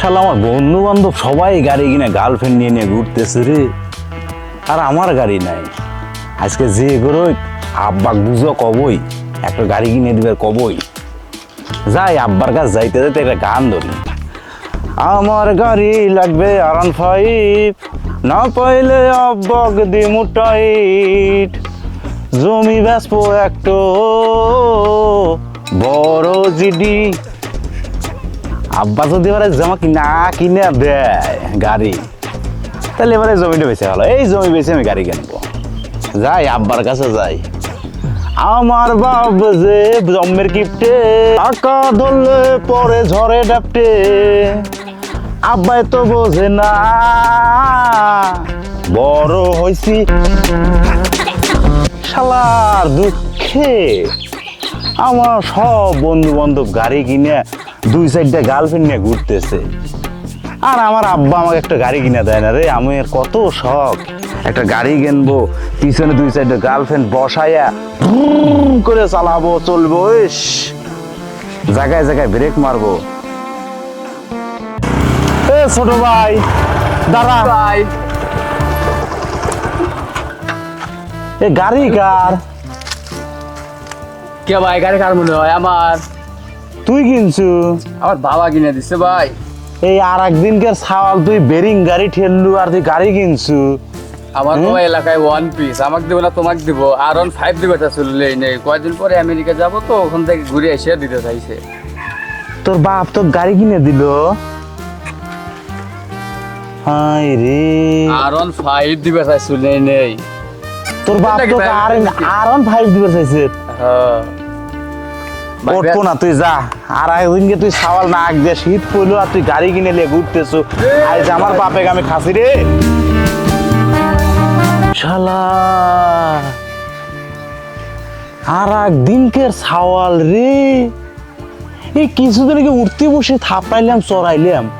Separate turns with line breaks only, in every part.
শালা, আমার বন্ধু বান্ধব সবাই গাড়ি কিনে গার্লফ্রেন্ড নিয়ে নিয়ে ঘুরতেছে রে। আর আমার গাড়ি নাই। আজকে যে করোই আব্বা বুঝো কবই, একটা গাড়ি কিনে দিবে কবই। যাই, আব্বার কাছে যাইতে যাইতে একটা গান ধরি। আমার গাড়ি লাগবে আরান ফাইভ না পাইলে আব্বাক দিমু টাইট জমি বেসবো একটু, বড় জিডি আব্বা যদি এবারে জামা কিনা কিনে দেয় গাড়ি। তাহলে এবারে জমিটা বেছে গেল এই জমি বেছে আমি গাড়ি কিনবো। যাই, আব্বার কাছে যাই। আমার বাপ যে জম্মের কিপটে, টাকা ধরলে পরে ঝরে ডাপটে। আব্বাই তো বোঝে না। বড় হইছি। শালার দুঃখে। আমার সব বন্ধু বান্ধব গাড়ি কিনে দুই সাইডটা গার্লফ্রেন্ড নিয়ে ঘুরতেছে। আর আমার আব্বা আমাকে একটা গাড়ি কিনে দেয় না রে, আমি কত শখ। একটা গাড়ি কিনবো, পিছনে দুই সাইডে গার্লফ্রেন্ড বসাইয়া করে চালাবো, চলবো জায়গায় জায়গায় ব্রেক মারবো। ছোট ভাই, দাঁড়া।
ভাই
এ গাড়ি কার?
কে ভাই, গাড়ি কার মনে হয়? আমার।
তুই কিনছু?
আমার বাবা কিনে দিছে ভাই।
এই আর একদিনকার সাওয়াল তুই বেরিং গাড়ি ঠেললু আর তুই গাড়ি কিনছু?
আমার? বাবা এলাকায় ওয়ান পিস আমাকে দেবো না তোমাকে দিব। আর অন ফাইভ দিবে তা চললে নেই। কয়েকদিন পরে আমেরিকা যাব তো ওখান থেকে ঘুরে এসে দিতে চাইছে।
তোর বাপ তো গাড়ি কিনে দিল। হাই রে।
আর অন ফাইভ দিবে চাই চললে নেই।
তোর বাপ তো আর অন ফাইভ দিবে চাইছে।
হ্যাঁ। ভাই,
না তুই যা। আর একদিনকে তুই সাওয়াল না আগ দিয়ে শীত পড়ল আর তুই গাড়ি কিনে নিয়ে ঘুরতেছো। আজ আমার বাপে আমি খাসি রে। শালা। আর একদিনকে সাওয়াল রে। এই কিছুদিন আগে উঠতে বসে থাপাইলাম চড়াইলাম।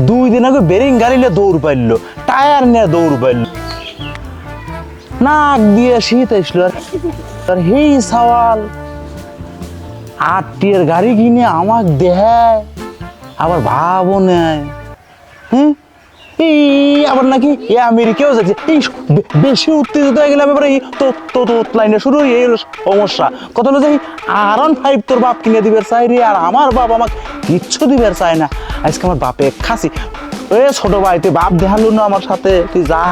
দুই দিন আগে বেরিং গাড়িলে দৌড় পাইলো টায়ার নিয়ে দৌড় পাইলো। নাক দিয়ে শীত আসলো আর- আর হেই সাওয়াল। টিয়ার গাড়ি কিনে আমাক দেয় আবার ভাবও নেয়। হ্যাঁ এই, আবার নাকি এ আমেরিকাও যাচ্ছে। এই বেশি উত্তেজিত হয়ে গেলাম এবার তো তো তো লাইনে শুরু এই সমস্যা। কথা হলো আর ফাইভ তোর বাপ কিনে দিবে চাই রে, আর আমার বাপ আমাকে কিচ্ছু দিবে চায় না। আজকে আমার বাপে খাসি। এ ছোট ভাই, তুই বাপ দেখালু না আমার সাথে, তুই যা।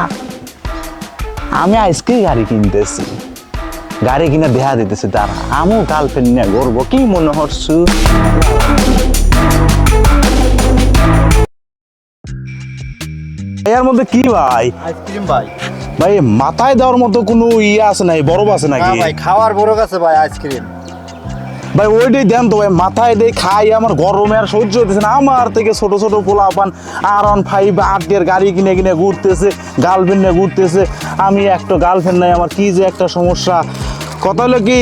আমি আজকেই গাড়ি কিনতেছি। গাড়ি কিনে দেহা দিতেছে তার আমু গার্লফ্রেন্ড নিয়ে গর্ব কি মনে হচ্ছু? এর মধ্যে কি ভাই?
আইসক্রিম ভাই।
ভাই মাথায় দেওয়ার মতো কোনো ইয়ে আছে নাই বরফ আছে নাকি?
ভাই খাওয়ার বড় কাছে ভাই আইসক্রিম।
ভাই ওইটাই দেন তো ভাই মাথায় দিয়ে খাই আমার গরমে আর সহ্য হতেছে না। আমার থেকে ছোট ছোট পোলা পান আর অন ফাইভ আটের গাড়ি কিনে কিনে ঘুরতেছে গার্লফ্রেন্ড নিয়ে ঘুরতেছে। আমি একটা গার্লফ্রেন্ড নাই আমার কি যে একটা সমস্যা। কথা হলো কি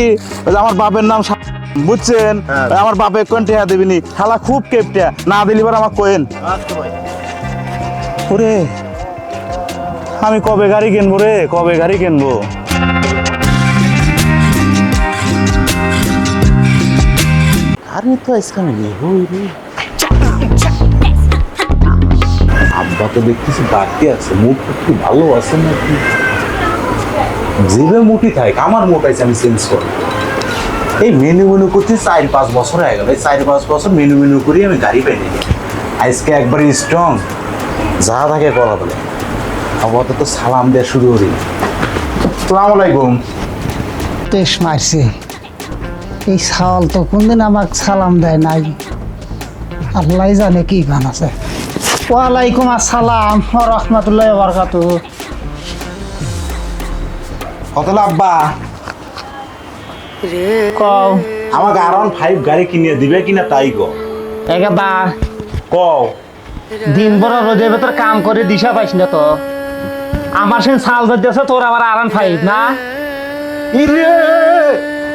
আমার বাপের নাম বুঝছেন?
হ্যাঁ।
আমার বাপে কোন টেহা দেবিনি। শালা খুব কেপটা না দিলি আমার কোয়েন। ওরে আমি কবে গাড়ি কিনবো রে? কবে গাড়ি কিনবো? আরে তো আজকে আমি নেবই রে। আব্বা তো দেখতেছি বাড়তি আছে মুখ একটু ভালো আছে নাকি? জিভে মুটি থাকে আমার মোটাইছে আমি চেঞ্জ করি। এই মেনু মেনু করতে চার পাঁচ বছর হয়ে গেল। এই চার পাঁচ বছর মেনু মেনু করি আমি গাড়ি পাইনি আজকে একবারে স্ট্রং যা থাকে করা বলে। আপাতত সালাম দেওয়া শুরু করি। সালাম আলাইকুম।
তেস মারছে। এই সাওয়াল তো কোনদিন আমাকে সালাম দেয় নাই। আল্লাহ জানে কি গান আছে। ওয়ালাইকুম আসসালাম রহমতুল্লাহ বরকাত
কত আব্বা
কও।
আমাকে আর ফাইভ গাড়ি কিনে দিবে কিনা তাই গো
একে বা।
কও।
দিন বড় রোদের ভেতর কাম করে দিশা পাইস না তো। আমার সে সাল যাচ্ছে তোর আবার আরান ফাইভ না?
ইরে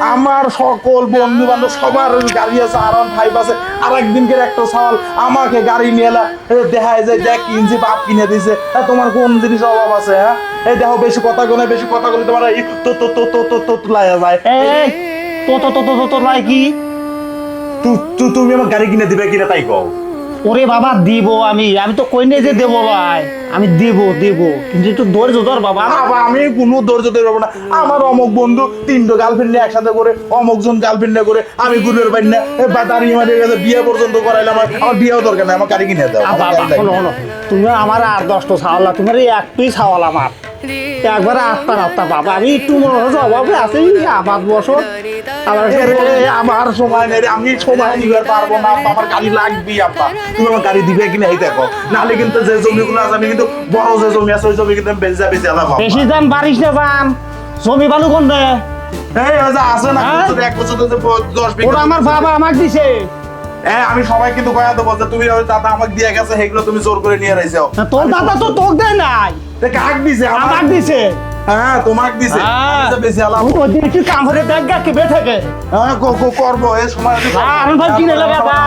আমার সকল বন্ধু বান্ধব সবার গাড়ি আছে আর ফাইভ আছে। আর একদিনকে একটা সওয়াল আমাকে গাড়ি নিয়ে এ যায় দেখ কিনছি বাপ কিনে দিছে। এ, তোমার কোন জিনিস অভাব আছে হ্যাঁ? এই দেখো বেশি কথা বেশি কথা তোমার এই তো তো তো তো তো তো যায়।
এই তো তো তো তো তো তোর কি?
তু- তুমি আমার গাড়ি কিনে দিবে কিনা তাই কও।
ওরে বাবা দিব আমি আমি তো কই যে দেবো ভাই আমি দেব দেব কিন্তু একটু ধৈর্য ধর বাবা।
বাবা আমি কোনো ধৈর্য ধরে না। আমার অমুক বন্ধু তিনটো গার্লফ্রেন্ড নিয়ে একসাথে করে অমুক জন গার্লফ্রেন্ড নিয়ে করে আমি ঘুরের পারি না বা দাঁড়িয়ে মারিয়ে গেছে বিয়ে পর্যন্ত করাইলাম আমার আমার বিয়েও দরকার নাই আমার গাড়ি কিনে দাও।
বাবা তুমি আমার আর দশটা ছাওয়ালা তোমার এই একটাই ছাওয়াল আমার। একবারে আটটা আটটা বাবা আমি একটু মনে হচ্ছে অভাবে আছি আবাদ বছর। আমার
আমার সময় নেই আমি সময় পারব না আমার গাড়ি লাগবেই আব্বা তুমি আমার গাড়ি দিবে কিনা এই দেখো। নাহলে কিন্তু যে জমিগুলো আছে আমি কিন্তু বড় যে জমি আছে ওই জমি কিন্তু বেচা বেচে
বেশি দাম বাড়িস না দাম জমি বালু কোন দে
এই আছে না
হ্যাঁ?
এক বছর দশ বিঘা
আমার বাবা আমাকে দিছে।
হ্যাঁ আমি সবাই কিন্তু কয়া দেবো যে তুমি ওই দাদা আমাকে দিয়ে গেছে সেগুলো তুমি জোর করে নিয়ে রাইছো
তোর দাদা তো তোকে দেয় নাই।
তে কাক দিছে? আমার
দিছে।
হ্যাঁ তোমাকে দিছে।
হ্যাঁ।
আমি তো বেশি আলাম
ওই দিন একটু কাম করে দেখ গা কেবে থাকে?
হ্যাঁ কো কো করব। এই সময় আমি
ভাই কিনে নেবে বা।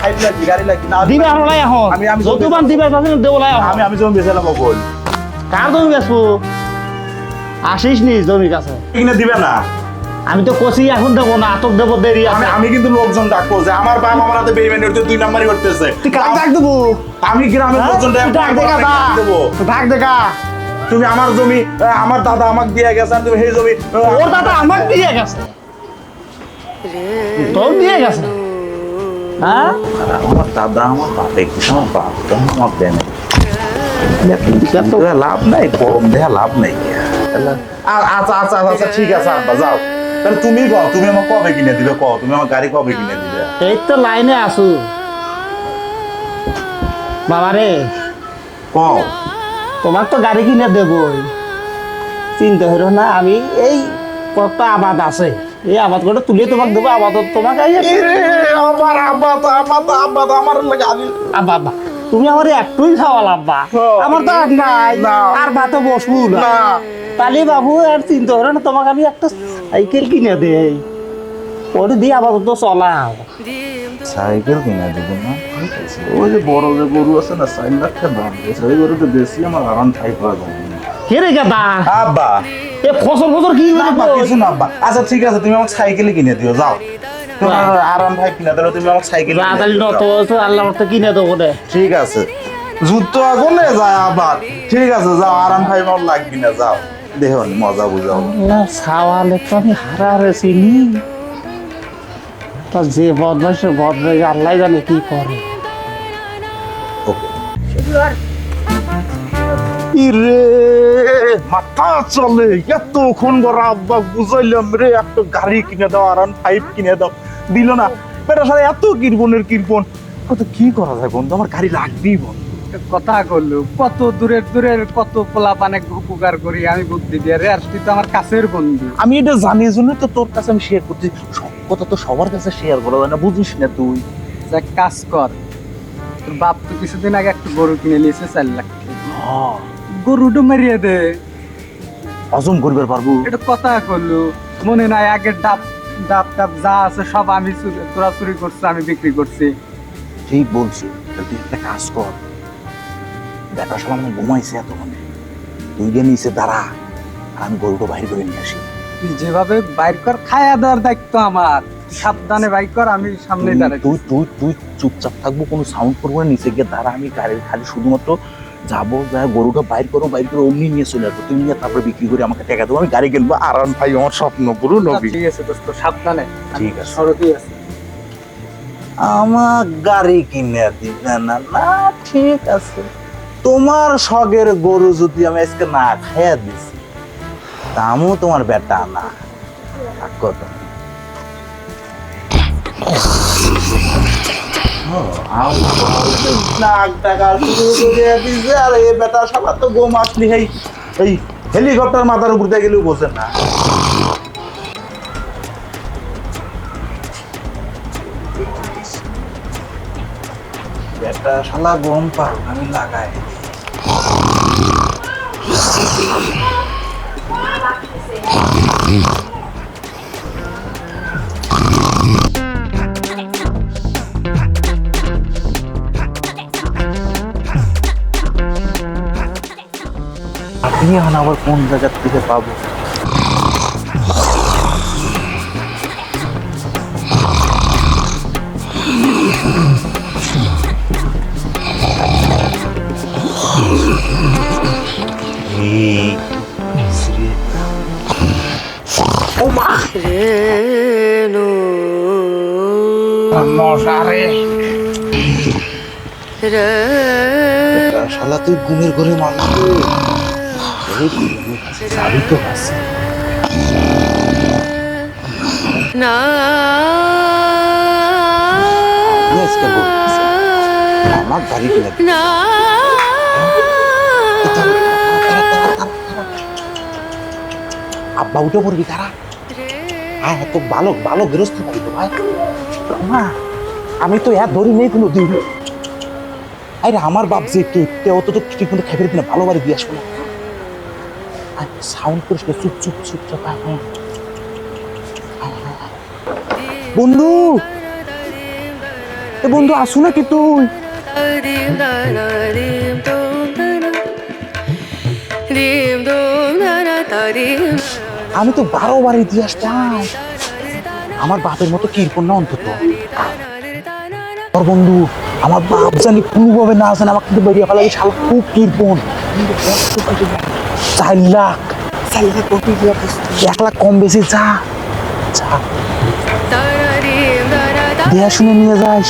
খাইতে লাগি গাড়ি লাগি। না
দিবে আমার লাই এখন।
আমি- আমি
যতবার দিবে ততদিন দেবো লাই
আমি আমি জমি বেচে লাবো বল
কার জমি বেসবো আসিস নি জমির কাছে।
কিনে দিবে না।
আমি তো কষি এখন দেবো না আতক দেবো দেরি
আমি আমি কিন্তু লোকজন ডাকবো যে আমার বাপ আমার হাতে বেইমানি করতে দুই নাম্বারই করতেছে।
তুই কাক ডাক দেবো?
আমি গ্রামের
হ্যাঁ?
লোকজন
ডাক দেখা
দেবো।
ডাক দেখা।
তুমি আমার জমি আমার দাদা আমাকে দিয়ে গেছে তুমি সেই জমি
ওর দাদা আমাকে দিয়ে গেছে। তোর দিয়ে গেছে? হ্যাঁ?
আমার দাদা আমার বাপে আমার বাপ আমার দেয় না লাভ নাই গরম দেয়া লাভ নাই। আচ্ছা আচ্ছা আচ্ছা ঠিক আছে আব্বা যাও। তাহলে তুমি কও তুমি আমার কবে কিনে দিবে? কও তুমি আমার গাড়ি কবে কিনে দিবে?
এই তো লাইনে আসু বাবা রে
কও।
তোমার তো গাড়ি কিনে দেবই। চিন্তা হইল না আমি এই কত আবাদ আছে। এই আবাদ করে তুলে তোমাকে দেবো আবাদ তোমাকে
আমার তো আব্বা তো আমার
আব্বা আব্বা তুমি আমার একটুই খাওয়াল আব্বা। আমার তো আর নাই। আর ভাতে বসবো না। তাহলে বাবু আর চিন্তা করে না তোমাকে আমি একটা সাইকেল কিনে দেই। ওটা দিয়ে আপাতত চলাও।
সাইকেল কিনে দিব না? ওই যে বড় যে গরু আছে না চার লাখ টাকা দাম দিয়েছে। ওই গরুটা বেশি আমার আরাম ঠাই পাওয়া যাবে
কে রে গাদা?
আব্বা।
এ ফসল ফসল কি
আব্বা কিছু না আব্বা। আচ্ছা ঠিক আছে তুমি আমাকে সাইকেলই কিনে দিও যাও। তোমার আরাম ভাই কিনে দিলে তুমি আমাকে সাইকেল কিনে দিও, যাও।
আল্লাহ মতো কিনে দেবো রে
ঠিক আছে। যুদ্ধ আগুনে যায় আবার ঠিক আছে যাও আরাম ভাই আমার লাগবি না যাও। দেহ মজা বুঝাও
না সাওয়ালে তো আমি হারা হয়েছি নি তা যে বদমাইশ আল্লাহ জানে কি করে।
ইরে মাথা চলে এতক্ষণ বড় আব্বা বুঝাইলাম রে একটা গাড়ি কিনে দাও আর ফাইভ কিনে দাও। দিল না। বেটার সাথে এত কিরপনের কিরপন। কত কি করা যায় বন্ধু? আমার গাড়ি লাগবেই বন্ধু।
কথা করল কত দূরের দূরের কত পোলা পানে উপকার করি আমি বুদ্ধি দিয়ে রে আর তো আমার কাছের বন্ধু।
আমি এটা জানি জন্য তো তোর কাছে আমি শেয়ার করছি। সব কথা তো সবার কাছে শেয়ার করা যায় না বুঝিস না তুই।
যে এক কাজ কর তোর বাপ তো কিছুদিন আগে একটা গরু কিনে নিয়েছে চার লাখ টাকা। গরুটা মারিয়ে দে।
হজম করবে পারব।
এটা কথা করল মনে নাই আগের ডাব ডাব টাব যা আছে সব আমি তোরা চুরি করছে আমি বিক্রি করছি।
ঠিক বলছি তুই একটা কাজ কর। দেখা সব আমি ঘুমাইছে এতক্ষণে। তুই গিয়ে নিচে দাঁড়া আর আমি গরুটা বাইর করে নিয়ে আসি।
তুই যেভাবে বাইর কর খায়া দেওয়ার দায়িত্ব আমার। সাবধানে বাইর কর আমি সামনে দাঁড়াই
তুই তুই তুই চুপচাপ থাকব কোনো সাউন্ড করব না নিচে গিয়ে দাঁড়া আমি গাড়ির খালি শুধুমাত্র যাব যা গরুটা বাইর করব বাইর করে অমনি নিয়ে চলে আসব। তুই নিয়ে তারপরে বিক্রি করে আমাকে টাকা দেবো আমি গাড়ি কিনবো। আরাম ভাই আমার স্বপ্ন পুরো নবী।
ঠিক আছে দোস্ত সাবধানে।
ঠিক আছে।
সড়কই আছে।
আমার গাড়ি কিনে দিবে না না ঠিক আছে। তোমার শখের গরু যদি আমি আজকে না খাইয়া দিছি দামও তোমার বেটা না। দিছে, আর এই বেটা সবার তো আসলি এই হেলিকপ্টার মাথার উপর দিয়ে গেলেও বোঝে না। বেটা শালা গম পা আমি লাগাই। আপনি এখন আবার কোন জায়গার থেকে পাবো? মশারে শালা তুই ঘুমের ঘরে মানুষ তো আমার গাড়ি দে। আব্বা উঠে পড়বি তারা হ্যাঁ তো ভালো ভালো গৃহস্থ করতো ভাই। মা, আমি তো এত ধরি নেই কোনো দিন। আরে, আমার বাপ যে কে তে অত তো ঠিক মতো খাইবে কিনা ভালো বাড়ি দিয়ে আসব না। সাউন্ড করিস না, চুপ চুপ চুপ চুপ। বন্ধু, এ বন্ধু, আসু না কি তুই আমি তো বারো দিয়ে আসতাম আমার বাপের মতো কীরকম না অন্তত বন্ধু, আমার বাপ জানি কোনোভাবে না আসেন আমার কিন্তু বেরিয়ে ফেলা। শাল খুব কিরপন চার লাখ চার লাখ? এক লাখ কম বেশি যা। যা। দেয়া শুনে নিয়ে যাস।